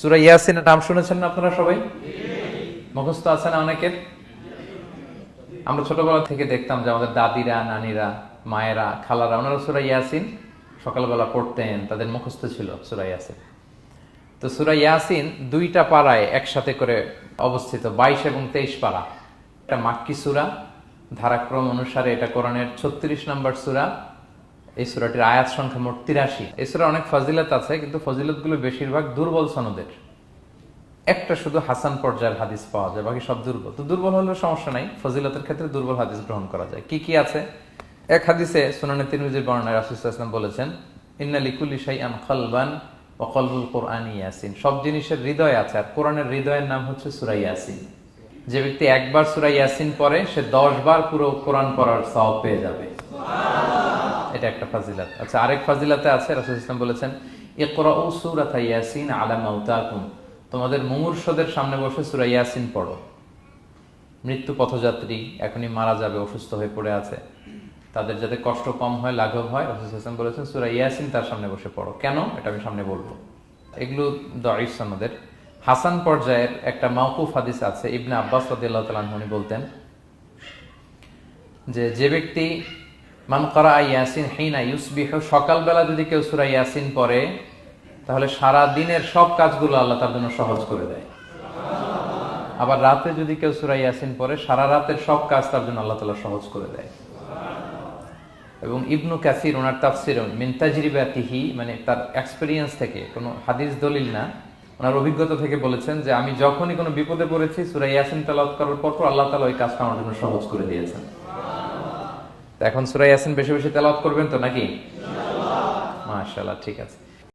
সুরা ইয়াসিনের নাম শুনেছেন না আপনারা সবাই? মুখস্থ আছে না অনেকের? আমরা ছোটবেলা থেকে দেখতাম যে আমাদের দাদিরা, নানিরা, মায়েরা, খালারা, ওনারা সুরা ইয়াসিন সকালবেলা পড়তেন, তাদের মুখস্থ ছিল সুরা ইয়াসিন। তো সুরা ইয়াসিন দুইটা পাড়ায় একসাথে করে অবস্থিত, বাইশ এবং তেইশ পাড়া। এটা মাক্কি সুরা, ধারাক্রম অনুসারে এটা কোরআনের ছত্রিশ নম্বর সুরা এই সুরাটির আয়াত সংখ্যা মোট তিরাশি। এই সুরা অনেক ফজিলত আছে, কিন্তু ফজিলতগুলো বেশিরভাগ দুর্বল সনদের। একটা শুধু হাসান পর্যায়ের হাদিস পাওয়া যায়, বাকি সব দুর্বল। তো দুর্বল হলেও সমস্যা নাই, ফজিলতের ক্ষেত্রে দুর্বল হাদিস গ্রহণ করা যায়। কি কি আছে? এক হাদিসে সুনানে তিরমিজির বর্ণনায় রাসূলুল্লাহ ইসলাম বলেছেন, ইন্না লিকুল্লি শাইআন খালবান ওয়া কলবুল কোরআন ইয়াসিন। সব জিনিসের হৃদয় আছে, আর কোরআনের হৃদয়ের নাম হচ্ছে সূরা ইয়াসিন। যে ব্যক্তি একবার সূরা ইয়াসিন পড়ে, সে দশ বার পুরো কোরআন পড়ার সওয়াব পেয়ে যাবে। এটা একটা ফাজিলাত। আচ্ছা আরেক ফাজিলাতে আছে, রাসূল ইসলাম বলেছেন, ইকরাউ সূরাতা ইয়াসিন আলা মাউতাকুম তোমাদের মুমূর্ষদের সামনে বসে সূরা ইয়াসিন পড়ো। মৃত্যু পথযাত্রী এখনই মারা যাবে, অসুস্থ হয়ে পড়ে আছে। তাদের যাতে কষ্ট কম হয়, লাঘব হয়, রাসূল হাসান বলেছেন, সূরা ইয়াসিন তার সামনে বসে পড়ো। কেন? এটা আমি সামনে বলব। এগুলো দঈফ সনদের। হাসান পর্যায়ের একটা মাওকুফ হাদিস আছে, ইবনে আব্বাস রাদিয়াল্লাহু তাআলা বলতেন যে যে ব্যক্তি মান করা ইয়াসিন হিনা ইউসবিহ, সকালবেলা যদি কেউ সূরা ইয়াসিন পড়ে, তাহলে সারা দিনের সব কাজগুলো আল্লাহ তার জন্য সহজ করে দেয়। আবার রাতে যদি কেউ সূরা ইয়াসিন পড়ে, সারা রাতের সব কাজ তার জন্য আল্লাহ তাআলা সহজ করে দেয়। এবং ইবনু কাসির, ওনার তাফসির মিন তাজরিবাতিহি মানে তার এক্সপেরিয়েন্স থেকে, কোনো হাদিস দলিল না, ওনার অভিজ্ঞতা থেকে বলেছেন যে আমি যখনই কোনো বিপদে পড়েছি, সূরা ইয়াসিন তেলাওয়াত করার পর পর আল্লাহ তাআলা ওই কাজটা আমার জন্য সহজ করে দিয়েছেন। এখন সুরাই আসেন বেশি বেশি তেলাওয়াত করবেন তো নাকি? মাশাল্লাহ ঠিক আছে।